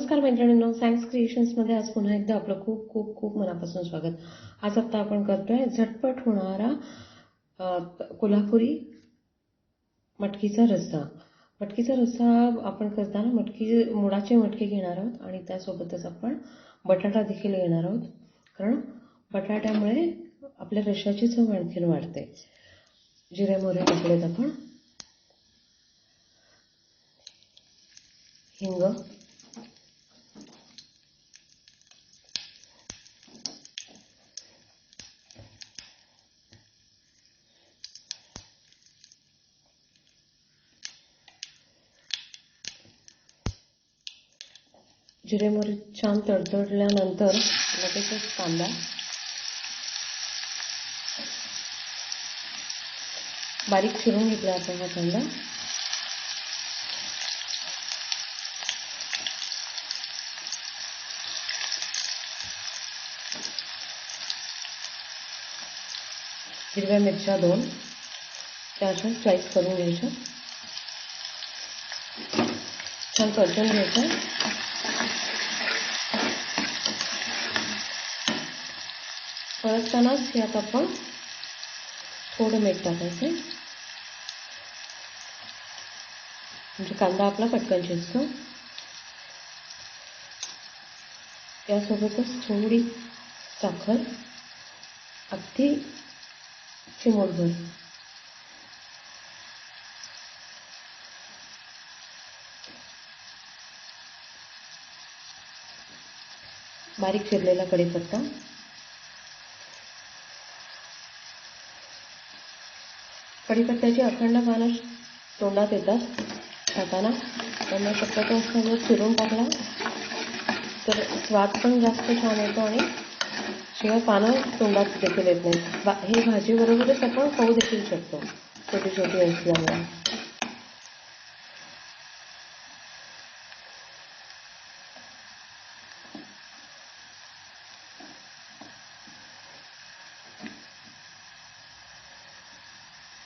नमस्कार मैत्रिणींनो सायन्स क्रिएशन्समध्ये आज पुन्हा एकदा आपलं खूप खूप खूप मनापासून स्वागत. आज आता आपण करतोय झटपट होणारा कोल्हापुरी मटकीचा रस्सा. मटकीचा रस्सा आपण करताना मटकी मुळाचे मटके घेणार आहोत आणि त्यासोबतच आपण बटाटा देखील घेणार आहोत. कारण बटाट्यामुळे आपल्या रश्याची चव आणखीन वाढते. जिरे मोरे टाकलेत आपण. हिंग. जिरे मोहरी छान तडतडल्यानंतर लगेचच कांदा. बारीक चिरून घेतला आपण हा कांदा. हिरव्या मिरच्या दोन. त्या अशा स्लाईस करून घ्यायच्या. छान परतून घ्यायचं परततानाच यात आपण थोडं मीठ टाकायचं म्हणजे कांदा आपला पटकन शिजतो. यासोबतच थोडी साखर अगदी चिमूटभर. बारीक चिरलेला कढीपत्ता. कढीपत्त्याची अखंड पानं तोंडात येतात. खाताना त्यांना शक्यतो असं चिरून टाकला तर स्वाद पण जास्त छान येतो आणि शिवाय पानं तोंडात देखील येत नाही बा हे भाजीबरोबरच आपण खाऊ देखील शकतो. छोटी छोटी असल्यामुळे.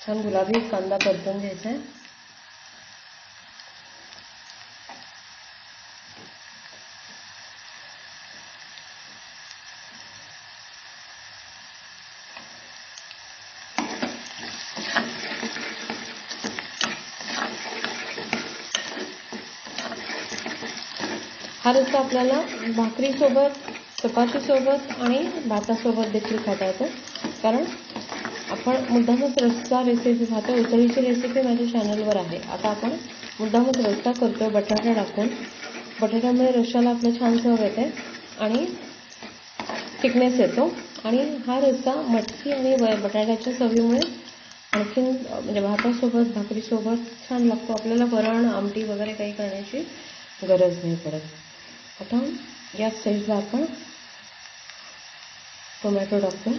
छान गुलाबी कांदा परतून घ्यायचा आहे. हा रस्ता आपल्याला भाकरीसोबत चपातीसोबत आणि भातासोबत देखील खाता येतो. कारण पण मुद्दामच रस्सा रेसिपी पाहतो. उसळीची रेसिपी माझ्या चॅनलवर आहे. आता आपण मुद्दामच रस्सा करतोय. बटाटा टाकून. बटाट्यामुळे रश्याला आपलं छान चव येते आणि थिकनेस येतो. आणि हा रस्सा मटकी आणि बटाट्याच्या चवीमुळे आणखीन म्हणजे भातासोबत भाकरीसोबत छान लागतो. आपल्याला वरण आमटी वगैरे काही करण्याची गरज नाही पडत. आता या साईजला आपण टोमॅटो टाकतो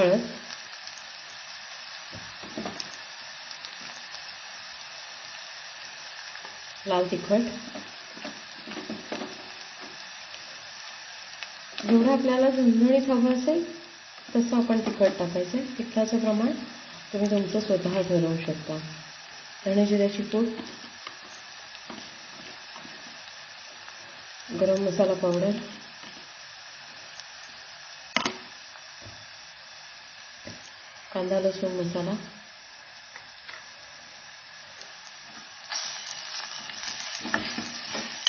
हळद. लाल तिखट. जेवढं आपल्याला झणझणीत हवं असेल तसं आपण तिखट टाकायचं आहे. तिखटाचं प्रमाण तुम्ही तुमचं स्वतः ठरवू शकता. धणे जिऱ्याची पूड गरम मसाला पावडर. कांदा लसूण मसाला.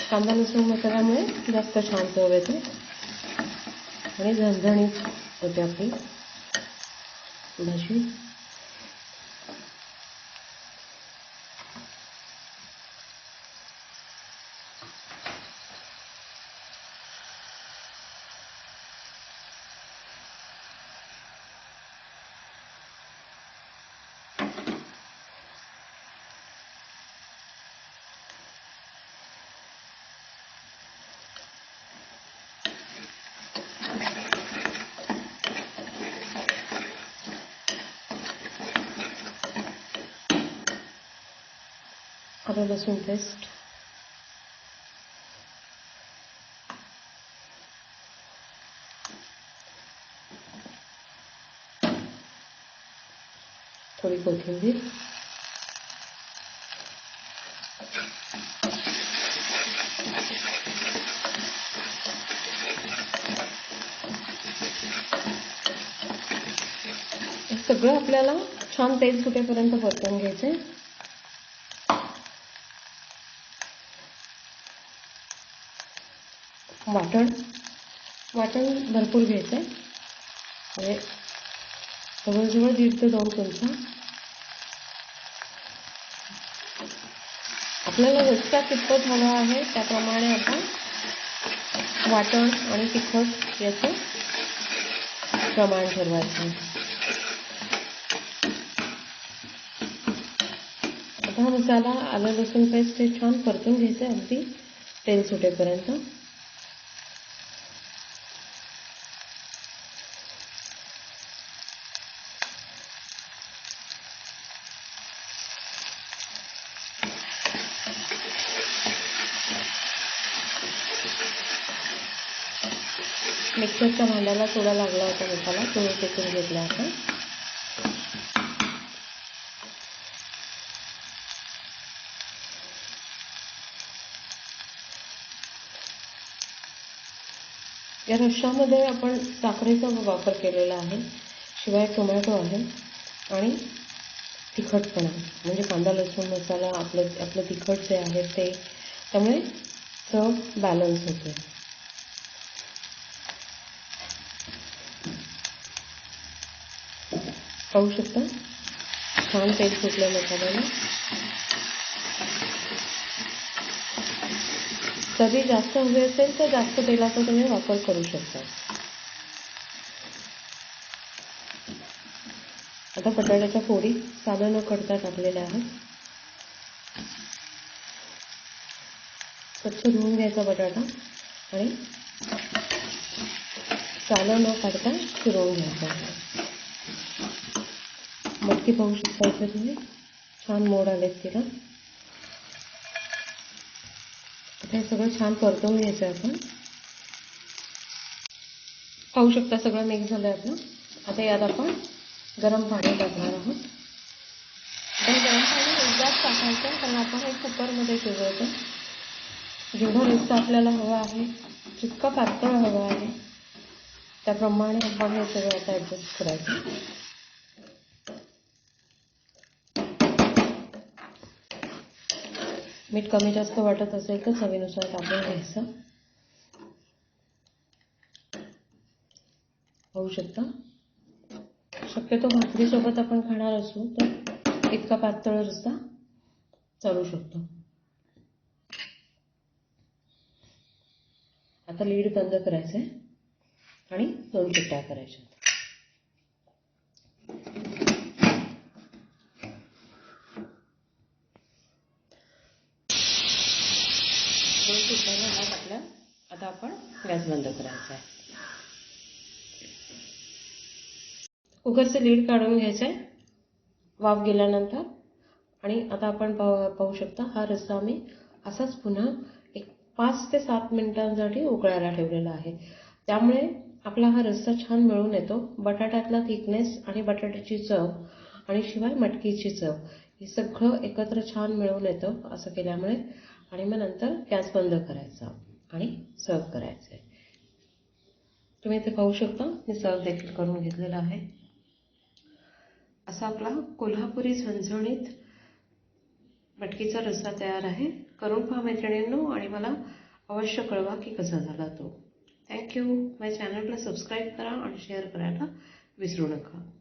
कांदा लसूण मसाल्यामुळे जास्त छान चव येते आणि झणझणीत होते आपली भाजी. आलं लसूण पेस्ट थोडी कोथिंबीर हे सगळं आपल्याला छान तेल सुटेपर्यंत परतून घ्यायचे वाटण वाटण भरपूर घ्यायचं आहे म्हणजे जवळजवळ दीड ते दोन चमचा. आपल्याला रस्ता कितपत हवा आहे त्याप्रमाणे आपण वाटण आणि तिखट याचं प्रमाण ठरवायचं. आता हा मसाला आलं लसूण पेस्ट हे छान परतून घ्यायचं आहे अगदी तेल सुटेपर्यंत. मिक्सरच्या भांड्याला थोडा लागला होता मसाला तो टेकून घेतला आपण. या रश्यामध्ये आपण साखरेचा वापर केलेला आहे शिवाय टोमॅटो आहे आणि तिखटपणा म्हणजे कांदा लसूण मसाला आपलं आपलं तिखट जे आहे ते त्यामुळे चव बॅलन्स होते. पाहू शकता. छान तेल फुटलं मसाल्याला कधी जास्त हवे असेल तर जास्त तेलाचा तुम्ही वापर करू शकता. आता बटाट्याच्या फोडी साधं न करता टाकलेल्या आहेत स्वच्छ धुवून घ्यायचा बटाटा आणि सालं न काढता फिरवून घ्यायचा. मटकी पाहू शकता इथे तुम्ही छान मोड आलेत तिला. आता हे सगळं छान परतवून घ्यायचं आहे आपण. पाहू शकता सगळं मिक्स झालं आहे आपलं. आता यात आपण गरम पाणी टाकणार आहोत. गरम पाणी एकदाच टाकायचं कारण आपण हे कुकरमध्ये शिजवतो जेवढा रस्सा आपल्याला हवा आहे जितका पातळ हवा आहे त्याप्रमाणे आपण हे सगळं आता ॲडजस्ट करायचं मीठ कमी जास्त वाटत असेल तर चवीनुसार टाकून घ्यायचं. होऊ शकता. शक्यतो भाकरीसोबत आपण खाणार असू तर इतका पातळ रस्ता चालू शकतो. आता लीड बंद करायचं आहे आणि दोन चिट्ट्या करायच्या. दोन शिट्ट्या झाल्यात आपल्या आता आपण गॅस बंद करायचा आहे. कुकरचं लीड काढून घ्यायचं आहे. वाफ गेल्यानंतर. आणि आता आपण पाहू पाहू शकता हा रस्सा आम्ही असाच पुन्हा एक पाच ते सात मिनिटांसाठी उकळायला ठेवलेला आहे. त्यामुळे आपला हा रस्सा छान मिळून येतो. बटाट्यातला थिकनेस आणि बटाट्याची चव आणि शिवाय मटकीची चव हे सगळं एकत्र छान मिळून येतं असं केल्यामुळे आणि मग नंतर गॅस बंद करायचा आणि सर्व करायचं. आहे तुम्ही इथे पाहू शकता मी सर्व देखील करून घेतलेला आहे. असा आपला कोल्हापुरी झणझणीत मटकीचा रस्सा तयार आहे. करून पहा मैत्रिणींनो आणि मला अवश्य कळवा की कसा झाला तो. थँक्यू माझ्या चॅनलला सबस्क्राईब करा आणि शेअर करायला विसरू नका.